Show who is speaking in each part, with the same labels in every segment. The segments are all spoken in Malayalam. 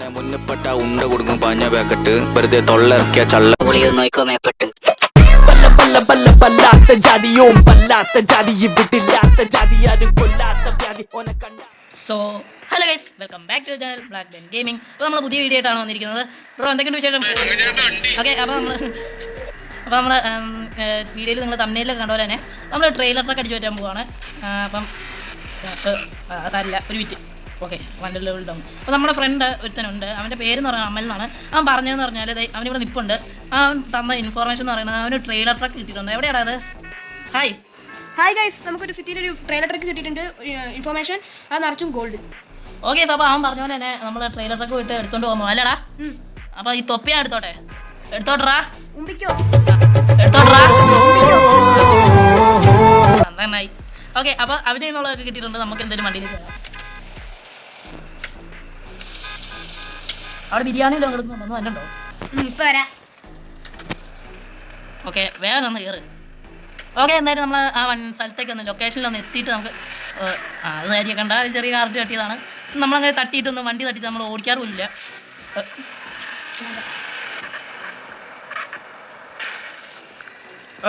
Speaker 1: മോനെ മുന്നപ്പെട്ട ഉണ്ട കൊടുക്കും പാഞ്ഞ പാക്കറ്റ്. വെറുതെ തൊള്ളയിറക്കിയ ചള്ള.
Speaker 2: നോക്കോ മേപ്പെട്ട്.
Speaker 3: പല്ല പല്ല പല്ല പല്ലാത്ത ജാതിയും പല്ലാത്ത ജാതി ഇവിടില്ലാത്ത ജാതി ആരും കൊല്ലാത്ത വ്യാധി ഓനെ കണ്ട
Speaker 4: so hello guys welcome back to channel black Ben gaming അപ്പോൾ നമ്മൾ പുതിയ വീഡിയോ ആയിട്ടാണ് വന്നിരിക്കുന്നത്. ബ്രോ എന്തൊക്കെയുണ്ട് വിശേഷം? ഓക്കെ അപ്പോൾ നമ്മൾ അപ്പോൾ നമ്മൾ വീഡിയോയിൽ നിങ്ങൾ തമ്മിലൊക്കെ കണ്ട പോലെ തന്നെ നമ്മൾ ട്രെയിലറിലൊക്കെ അടിച്ചു പറ്റാൻ പോവാണ്. അപ്പം സാരില്ല ഒരു വിറ്റ് ഓക്കെ വണ്ടർ ലെവൽ ഡൗൺ അപ്പോൾ നമ്മുടെ ഫ്രണ്ട് ഒരുത്തനുണ്ട്. അവന്റെ പേരെന്ന് പറഞ്ഞാൽ അമൽ എന്നാണ്. അവൻ പറഞ്ഞതെന്ന് പറഞ്ഞാൽ അവനിവിടെ നിൽപ്പുണ്ട് അവൻ തന്ന ഇൻഫോർമേഷൻ എന്ന് പറയുന്നത് അവന് ട്രെയിലർ ട്രക്ക് കിട്ടിയിട്ടുണ്ട്. എവിടെയാണ് അത്? ഹായ്
Speaker 5: ഹായ് ഗൈസ് നമുക്കൊരു സിറ്റിയിൽ ഒരു ട്രെയിലർ ട്രക്ക് കിട്ടിയിട്ടുണ്ട്. ഇൻഫോർമേഷൻ അത് നിറച്ചും ഗോൾഡ്
Speaker 4: ഓക്കെ അപ്പോൾ അവൻ പറഞ്ഞ പോലെ തന്നെ നമ്മൾ ട്രെയിലർ ട്രക്ക് പോയിട്ട് എടുത്തോണ്ട് പോകുമ്പോൾ അല്ലടാ. അപ്പോൾ ഈ തൊപ്പിയാ എടുത്തോട്ടെ? എടുത്തോട്ടറാ
Speaker 5: ഉമ്പിക്കോ?
Speaker 4: എടുത്തോട്രാ നന്നായി. ഓക്കെ അപ്പോൾ അവിടെ നിന്നുള്ളതൊക്കെ കിട്ടിയിട്ടുണ്ട്. നമുക്ക് എന്തെങ്കിലും വണ്ടിയിൽ കയറാം അവിടെ ബിരിയാണി എടുക്കുന്നുണ്ടോ അല്ലണ്ടോ
Speaker 5: ഇപ്പൊ വരാം.
Speaker 4: ഓക്കെ വേഗം ഒന്ന് കയറ്. ഓക്കെ എന്തായാലും നമ്മൾ ആ വൺ സ്ഥലത്തേക്ക് ഒന്ന് ലൊക്കേഷനിൽ ഒന്ന് എത്തിയിട്ട് നമുക്ക് അത് നേരിയ കണ്ട ചെറിയ കാർഡ് തട്ടിയതാണ്. നമ്മളങ്ങനെ തട്ടിയിട്ടൊന്നും വണ്ടി തട്ടിയിട്ട് നമ്മൾ ഓടിക്കാറുമില്ല.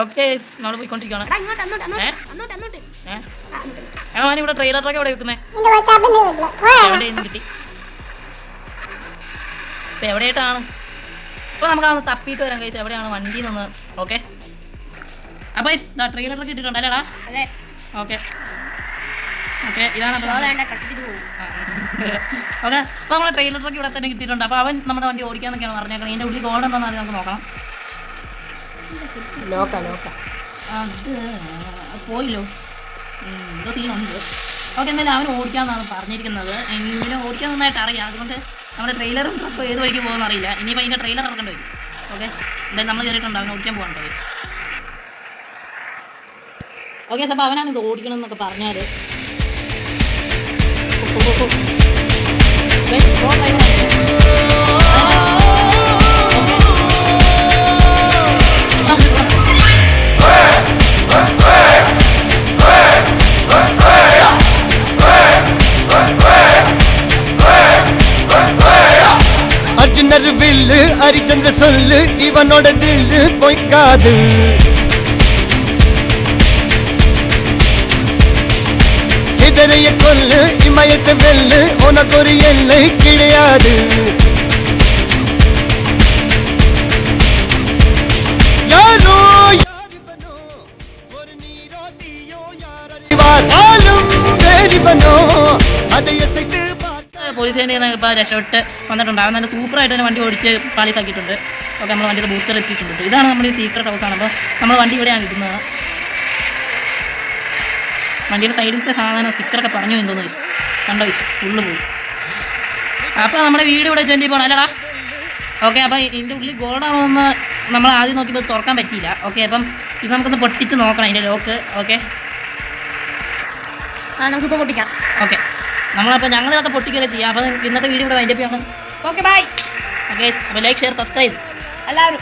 Speaker 4: ഓക്കെ നമ്മൾ പോയിക്കൊണ്ടിരിക്കുകയാണ് ഏഹ് ഇവിടെ ട്രെയിലറൊക്കെ എവിടെ വെക്കുന്നത് എവിടെ നിന്ന് കിട്ടി? ഇപ്പം എവിടെയായിട്ടാണ്? അപ്പൊ നമുക്ക് അതൊന്ന് തപ്പിയിട്ട് വരാൻ കഴിച്ചു എവിടെയാണ് വണ്ടി നിന്ന് ഓക്കെ അപ്പോൾ ട്രെയിലറൊക്കെ കിട്ടിയിട്ടുണ്ട് അല്ലേടാ
Speaker 5: അതെ.
Speaker 4: ഓക്കെ ഓക്കെ ഇതാണ് ഓക്കെ അപ്പോൾ നമ്മളെ ട്രെയിലറൊക്കെ ഇവിടെ തന്നെ കിട്ടിയിട്ടുണ്ട്. അപ്പോൾ അവൻ നമ്മുടെ വണ്ടി ഓടിക്കാന്നൊക്കെയാണ് പറഞ്ഞേക്കുന്നത് ഇതിന്റെ ഉള്ളിൽ ഗോൾഡ് ഉണ്ടോന്ന് ആദ്യം നമുക്ക് നോക്കണം ലോക്ക ലോക്ക അത് പോയില്ലോ. എന്തോ സീനുണ്ട് ഓക്കെ എന്തായാലും അവൻ ഓടിക്കാന്നാണ് പറഞ്ഞിരിക്കുന്നത്. എങ്കിലും ഓടിക്കാൻ നന്നായിട്ട് അറിയാം. അതുകൊണ്ട് നമ്മുടെ ട്രെയിലറും ട്രക്കും ഏത് വഴിക്ക് പോകുമെന്ന് അറിയില്ല. ഇനിയിപ്പോൾ അതിന്റെ ട്രെയിലർ ഇറക്കേണ്ടി വരും. ഓക്കെ എന്തായാലും നമ്മൾ അവനെ ഓടിക്കാൻ പോകാൻ കേട്ടോ ഓക്കെ അപ്പോൾ അവനാണ് ഇത് ഓടിക്കണം എന്നൊക്കെ പറഞ്ഞാൽ
Speaker 6: சொல்லு ஹரிச்சந்திர சொல்லு இவனோட தில்லு பொய்க்காது. இதனைய கொல்லு இமயத்தை வெல்லு உனக்கு ஒரு எல்லை கிடையாது.
Speaker 4: പോലീസ് സ്റ്റേഷനിൽ നിന്ന് ഇപ്പോൾ രക്ഷപ്പെട്ട് വന്നിട്ടുണ്ട്. അവൻ നല്ല സൂപ്പറായിട്ട് തന്നെ വണ്ടി ഓടിച്ച് പാളിസാക്കിയിട്ടുണ്ട് ഓക്കെ നമ്മൾ വണ്ടിയുടെ ബൂസ്റ്റർ എത്തിയിട്ടുണ്ട്. ഇതാണ് നമ്മുടെ ഈ സീക്രട്ട് ഹൗസാണ് അപ്പോൾ നമ്മൾ വണ്ടി ഇവിടെയാണ് ഇടുന്നത്. വണ്ടിയുടെ സൈഡിലത്തെ സാധനം സ്റ്റിക്കറൊക്കെ പറഞ്ഞു എന്തോന്ന് വെച്ചു കണ്ടോ വെച്ചു ഫുള്ള് പോയി. അപ്പോൾ നമ്മുടെ വീട് ഇവിടെ വെച്ച് പോകണം അല്ലടാ. ഓക്കെ അപ്പോൾ ഇതിന്റെ ഉള്ളിൽ ഗോൾഡാണോ എന്ന് നമ്മൾ ആദ്യം നോക്കിയപ്പോൾ തുറക്കാൻ പറ്റിയില്ല. ഓക്കെ അപ്പം ഇത് നമുക്കൊന്ന് പൊട്ടിച്ച് നോക്കണം. അതിന്റെ ലോക്ക് ഓക്കെ.
Speaker 5: ആ നമുക്കിപ്പോൾ പൊട്ടിക്കാം.
Speaker 4: ഓക്കെ. നമ്മളപ്പോൾ ഞങ്ങളിതൊക്കെ പൊട്ടിക്കുകയൊക്കെ ചെയ്യാം. അപ്പോൾ ഇന്നത്തെ വീഡിയോ ഇവിടെ വൈൻഡപ്പ് ചെയ്യണം.
Speaker 5: ഓക്കെ ബൈ
Speaker 4: ഓക്കെ അപ്പോൾ ലൈക്ക് ഷെയർ സബ്സ്ക്രൈബ്
Speaker 5: എല്ലാവരും.